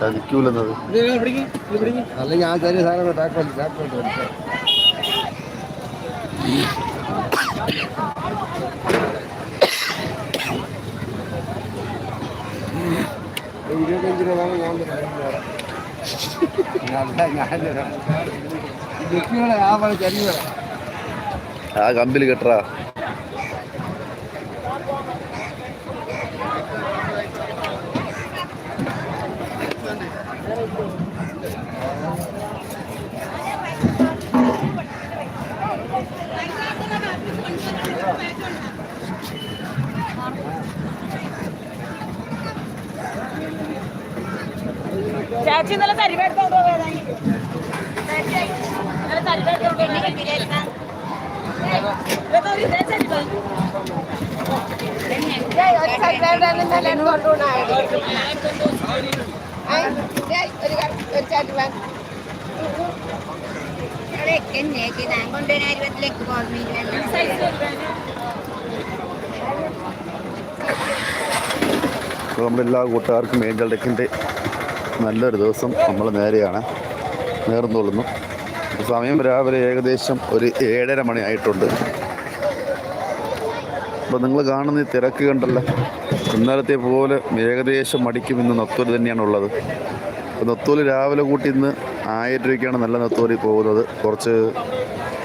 ചതിക്കൂലെന്നത്. അല്ല ഞാൻ ചെറിയ സാധനം ഇരുപത്തഞ്ച് രൂപ ഞാൻ ആ കമ്പിൽ കെട്ടറാ. ചേച്ചി ഇന്നലെ തരിവെടുത്തോണ്ടോ വേദന ഇന്നലെ തരിവെടുത്തോണ്ടോ എന്നെ ഞാൻ കൊണ്ടുവരാൻ ഇരുപത്തിലേക്ക് പോകുന്നില്ല അപ്പോൾ നമ്മളെല്ലാ കൂട്ടുകാർക്കും ഏഞ്ചൽ ഡെക്കിന്റെ നല്ലൊരു ദിവസം നമ്മൾ നേരെയാണ് നേർന്നുകൊള്ളുന്നു. സമയം രാവിലെ ഏകദേശം ഒരു ഏഴര മണി ആയിട്ടുണ്ട്. അപ്പോൾ നിങ്ങൾ കാണുന്ന ഈ തിരക്ക് കണ്ടല്ലോ? ഇന്നലത്തെ പോലെ ഏകദേശം മടിക്കും ഇന്ന് നത്തൂര് തന്നെയാണുള്ളത്. അപ്പോൾ നത്തൂൽ രാവിലെ കൂട്ടി ഇന്ന് ആയിരം രൂപയ്ക്കാണ് നല്ല നത്തോലി പോകുന്നത്. കുറച്ച്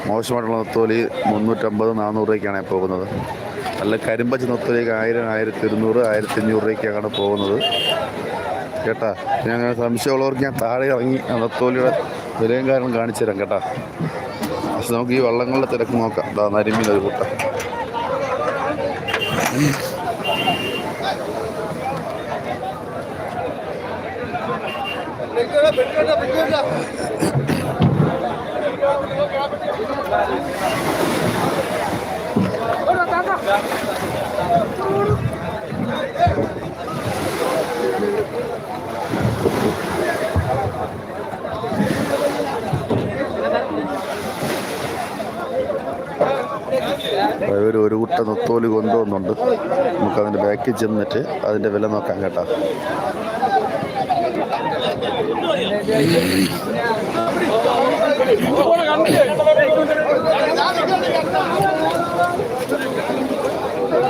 മോശമായിട്ടുള്ള നത്തോലി മുന്നൂറ്റമ്പത് നാനൂറ് രൂപയ്ക്കാണ് പോകുന്നത്. നല്ല കരിമ്പച്ച നൊത്തിലേക്ക് ആയിരം ആയിരത്തി ഇരുന്നൂറ് ആയിരത്തി അഞ്ഞൂറ് രൂപയ്ക്കാണ് പോകുന്നത്. കേട്ടാ ഞാൻ അങ്ങനെ സംശയമുള്ളവർക്ക് ഞാൻ താഴെ ഇറങ്ങി നത്തോലിയുടെ വിലയും കാരണം കാണിച്ചു തരാം കേട്ടാ. പക്ഷെ നമുക്ക് ഈ വള്ളങ്ങളുടെ തിരക്ക് നോക്കാം. ദാ നരിമീൻ ഒരു കൂട്ടം. ഒരു ഒരു കുട്ട നത്തോലി കൊണ്ടുവന്നുണ്ട്. നമുക്ക് അതിന്റെ ബാക്കിൽ ചെന്നിട്ട് അതിന്റെ വില നോക്കാം കേട്ടാ.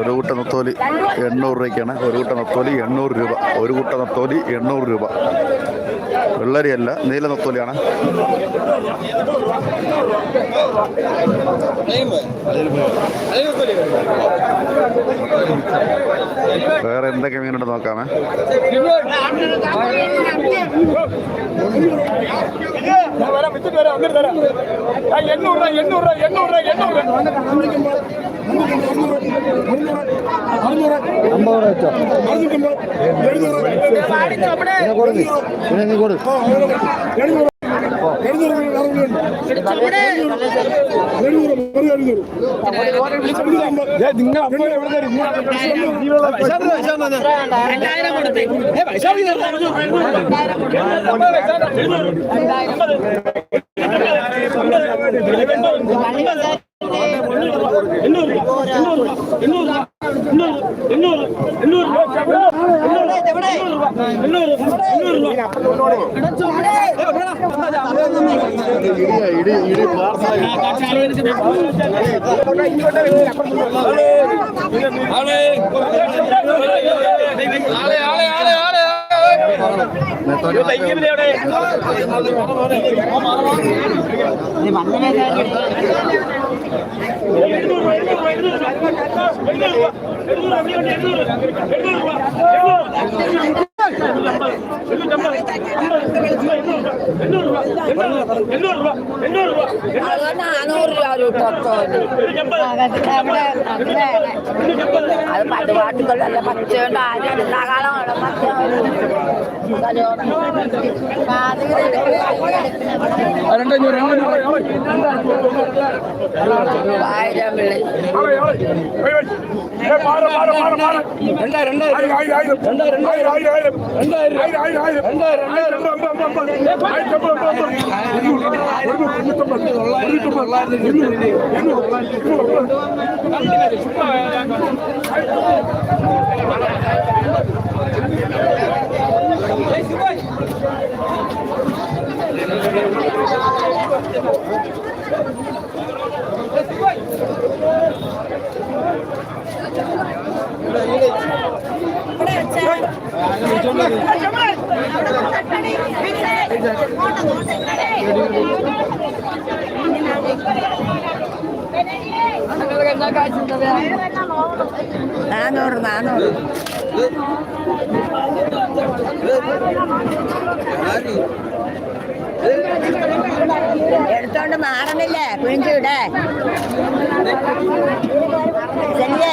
ഒരു കൂട്ട നത്തോലി എണ്ണൂറ് രൂപയ്ക്കാണ്. ഒരു കൂട്ട നത്തോലി എണ്ണൂറ് രൂപ. ഒരു കൂട്ട നത്തോലി എണ്ണൂറ് രൂപ. വെള്ളരിയല്ല നീല നത്തോലിയാണ്. വേറെ എന്തൊക്കെ മീനുണ്ട് നോക്കാമേ? എണ്ണൂറ് എണ്ണൂറ് എണ്ണൂറ് എണ്ണൂറ് അമ്പത് വെച്ചോ കൊടുക്ക് കൊടുക്ക് നിങ്ങൾ അപ്പോൾ എവിടെ തരും എഴുന്നൂറ് എഴുന്നൂറ് എഴുന്നൂറ് എഴുന്നൂറ് അത് പട്ടുപാട്ടുകളല്ല പച്ചയുണ്ട് ആരും ധാരാളം പച്ച ரெண்டஞ்சூறு ஆயிரம் ரெண்டாயிரம் ரெண்டாயிரம் ആയിരം വിളി നാനൂറ്. നാനൂറ് എടുത്തോണ്ട് മാറണില്ലേ? കുഴിഞ്ചൂടെ ശരിയേ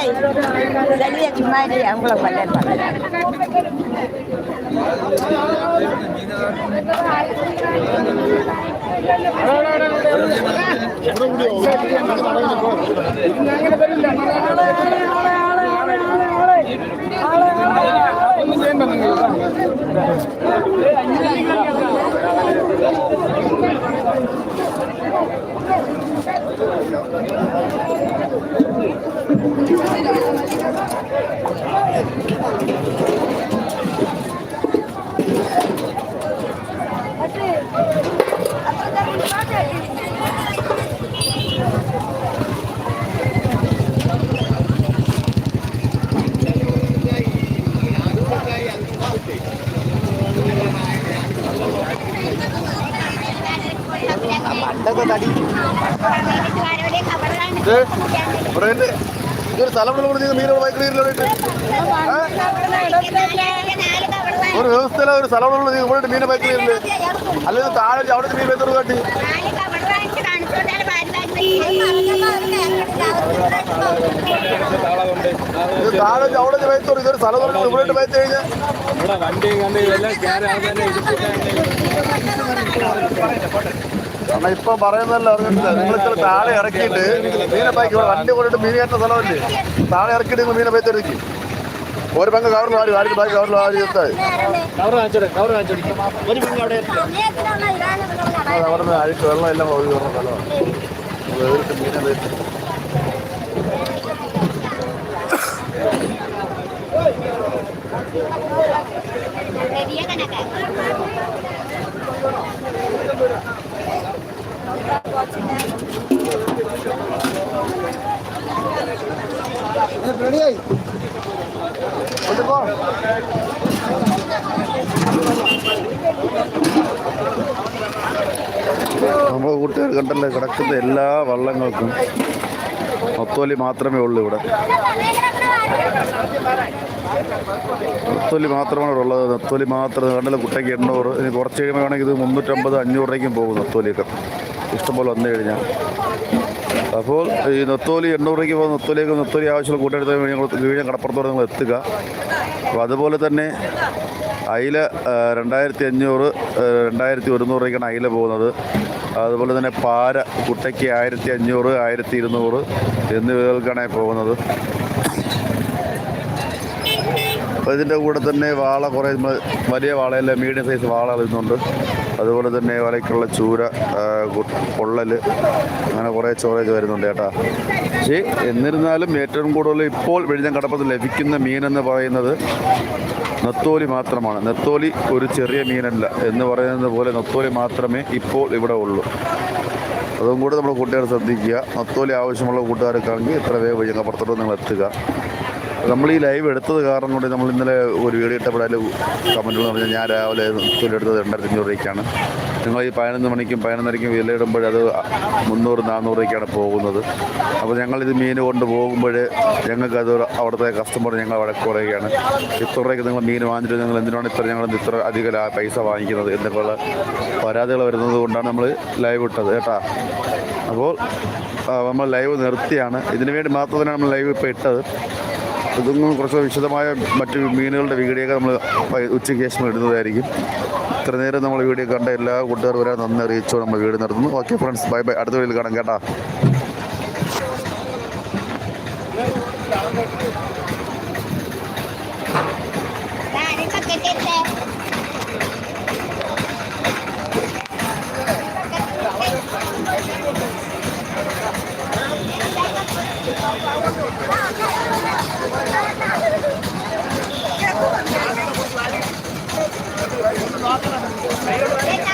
Thank you. ഇവിടെ ഇതൊരു സ്ഥലം മീനുകൾ ബൈക്കിൽ ഒരു വ്യവസ്ഥയില ഒരു സ്ഥലമുള്ള ഇവിടെ മീനെ ബൈക്കിൽ അല്ലെങ്കിൽ താഴെ അവിടെ മീൻ വെച്ചോട് കാട്ടി. ഇത് താഴെ അവിടെ വെച്ചോട് ഇതൊരു സ്ഥലം ഇവിടെ വെച്ച് കഴിഞ്ഞാൽ വണ്ടിയും കണ്ട് എല്ലാം കാരണം ഇപ്പൊ പറയുന്നതല്ല അറിഞ്ഞിട്ടില്ല. നിങ്ങൾ ഇത്ര താഴെ ഇറക്കിയിട്ട് മീനെ പൈക്ക് വണ്ടി കൊണ്ടിട്ട് മീൻ കയറ്റുന്ന സ്ഥലമല്ലേ? താഴെ ഇറക്കിയിട്ട് നിങ്ങൾ മീനെ ഇറക്കി ഒരു പങ്ക് കവറിൽ വാരി വാരി ബാക്കി കവറിൽ വാരി എത്തായി അവിടെ അഴുക്ക് വെള്ളം എല്ലാം ഒഴുകി വരുന്ന സ്ഥലമാണ്. മീനെ വെച്ച് കൊണ്ടുപോ നമ്മൾ കൂട്ടുകാർ കണ്ടല്ലേ കിടക്കുന്ന എല്ലാ വള്ളങ്ങൾക്കും ഒത്തോലി മാത്രമേ ഉള്ളൂ ഇവിടെ. നത്തോലി മാത്രമാണ് ഇവിടെ ഉള്ളത്. നത്തോലി മാത്രം കണ്ടല്ലോ കുട്ടയ്ക്ക് എണ്ണൂറ്. ഇനി കുറച്ച് കഴിയുമ്പോൾ വേണമെങ്കിൽ ഇത് മുന്നൂറ്റമ്പത് അഞ്ഞൂറ് രൂപയ്ക്കും പോകും നത്തോലിയൊക്കെ ഇഷ്ടംപോലെ വന്നു കഴിഞ്ഞാൽ. അപ്പോൾ ഈ നെത്തോലി എണ്ണൂറ് രൂപയ്ക്ക് പോകുന്ന നെത്തോലിയൊക്കെ നെത്തോലി ആവശ്യമുള്ള കൂട്ടെടുത്ത് ഞങ്ങൾ വീഴും കടപ്പുറത്തോടെ നിങ്ങൾ എത്തുക. അപ്പോൾ അതുപോലെ തന്നെ അയില രണ്ടായിരത്തി അഞ്ഞൂറ് രണ്ടായിരത്തി ഒരുന്നൂറ് രൂപയ്ക്കാണ് അയില പോകുന്നത്. അതുപോലെ തന്നെ പാര കുട്ടയ്ക്ക് ആയിരത്തി അഞ്ഞൂറ് ആയിരത്തി ഇരുന്നൂറ് എന്നിവകൾക്കാണ് പോകുന്നത്. അപ്പോൾ ഇതിന്റെ കൂടെ തന്നെ വാള കുറേ വലിയ വാളയല്ല മീഡിയം സൈസ് വാള ഇന്നുണ്ട് അതുപോലെ തന്നെ വലയ്ക്കുള്ള ചൂര പൊള്ളൽ അങ്ങനെ കുറേ ചോറേജ് വരുന്നുണ്ട് ചേട്ടാ. പക്ഷേ എന്നിരുന്നാലും ഏറ്റവും കൂടുതൽ ഇപ്പോൾ വിഴിഞ്ഞം കടപ്പത്ത് ലഭിക്കുന്ന മീനെന്ന് പറയുന്നത് നെത്തോലി മാത്രമാണ്. നെത്തോലി ഒരു ചെറിയ മീനല്ല എന്ന് പറയുന്നത് പോലെ നെത്തോലി മാത്രമേ ഇപ്പോൾ ഇവിടെ ഉള്ളൂ. അതും കൂടെ നമ്മൾ കൂട്ടുകാർ ശ്രദ്ധിക്കുക. നത്തോലി ആവശ്യമുള്ള കൂട്ടുകാർക്കാണെങ്കിൽ എത്ര വേഗം വിഴിഞ്ഞപ്പുറത്തോട്ട് നിങ്ങൾ എത്തുക. നമ്മൾ ഈ ലൈവ് എടുത്തത് കാരണം കൂടി നമ്മൾ ഇന്നലെ ഒരു വീഡിയോ ഇട്ടപ്പോൾ അതിൽ കമന്റുകൾ പറഞ്ഞാൽ ഞാൻ രാവിലെ നത്തോലി എടുത്തത് രണ്ടായിരത്തി അഞ്ഞൂറ് രൂപയ്ക്കാണ്. നിങ്ങൾ ഈ പതിനൊന്ന് മണിക്കും പതിനൊന്നരയ്ക്കും വിലയിടുമ്പോൾ അത് മുന്നൂറ് നാനൂറ് രൂപയ്ക്കാണ് പോകുന്നത്. അപ്പോൾ ഞങ്ങളിത് മീൻ കൊണ്ട് പോകുമ്പോൾ ഞങ്ങൾക്കത് അവിടുത്തെ കസ്റ്റമർ ഞങ്ങൾ വഴക്ക് പറയുകയാണ് ഇത്ര രൂപയ്ക്ക് നിങ്ങൾ മീൻ വാങ്ങിച്ചിട്ട് നിങ്ങൾ എന്തിനാണ് ഇത്ര ഞങ്ങൾ ഇത്ര അധികം പൈസ വാങ്ങിക്കുന്നത് എന്നൊക്കെയുള്ള പരാതികൾ വരുന്നത് കൊണ്ടാണ് നമ്മൾ ലൈവ് ഇട്ടത് കേട്ടാ. അപ്പോൾ നമ്മൾ ലൈവ് നിർത്തിയാണ്. ഇതിനു വേണ്ടി മാത്രം തന്നെ നമ്മൾ ലൈവ് ഇപ്പോൾ ഇട്ടത്. ഇതൊന്നും കുറച്ച് വിശദമായ മറ്റ് മീനുകളുടെ വീഡിയോ ഒക്കെ നമ്മൾ ഉച്ചയ്ക്ക് ശേഷം ഇടുന്നതായിരിക്കും. ഇത്ര നേരം നമ്മൾ വീഡിയോ കണ്ട എല്ലാ കൂട്ടുകാർ വരാൻ നന്ദി അറിയിച്ചോ. നമ്മൾ വീട് നടത്തുന്നു ഓക്കെ ഫ്രണ്ട്സ് ബൈ ബൈ അടുത്ത വീഡിയോയിൽ കാണാം കേട്ടാ. ഏ ఏడు